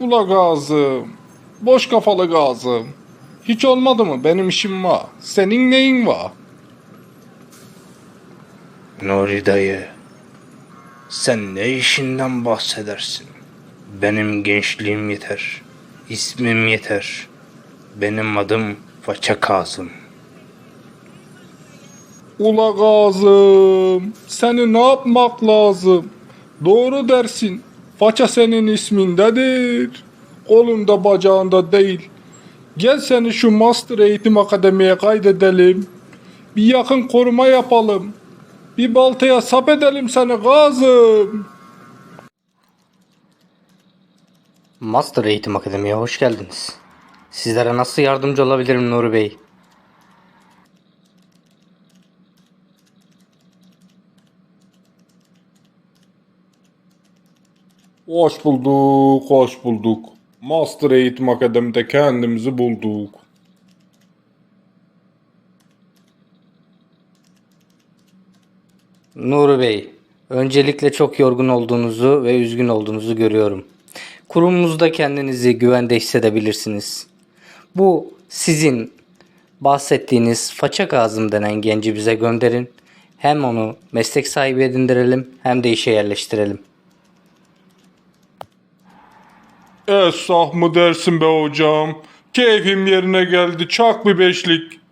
Ula gazım. Boş kafalı gazım. Hiç olmadı mı? Benim işim var. Senin neyin var? Nuri dayı, sen ne işinden bahsedersin? Benim gençliğim yeter, ismim yeter. Benim adım Faça Kazım. Ula gazım. Seni ne yapmak lazım? Doğru dersin. Faça senin ismindedir. Kolunda bacağında değil. Gel seni şu Master Eğitim Akademi'ye kaydedelim. Bir yakın koruma yapalım. Bir baltaya sap edelim seni gazım. Master Eğitim Akademi'ye hoş geldiniz. Sizlere nasıl yardımcı olabilirim Nuri Bey? Hoş bulduk, hoş bulduk. Master Eğitim Akademi'de kendimizi bulduk. Nuri Bey, öncelikle çok yorgun olduğunuzu ve üzgün olduğunuzu görüyorum. Kurumumuzda kendinizi güvende hissedebilirsiniz. Bu sizin bahsettiğiniz Faça Kazım denen genci bize gönderin. Hem onu meslek sahibi edindirelim hem de işe yerleştirelim. Esah mı dersin be hocam? Keyfim yerine geldi çak bir beşlik.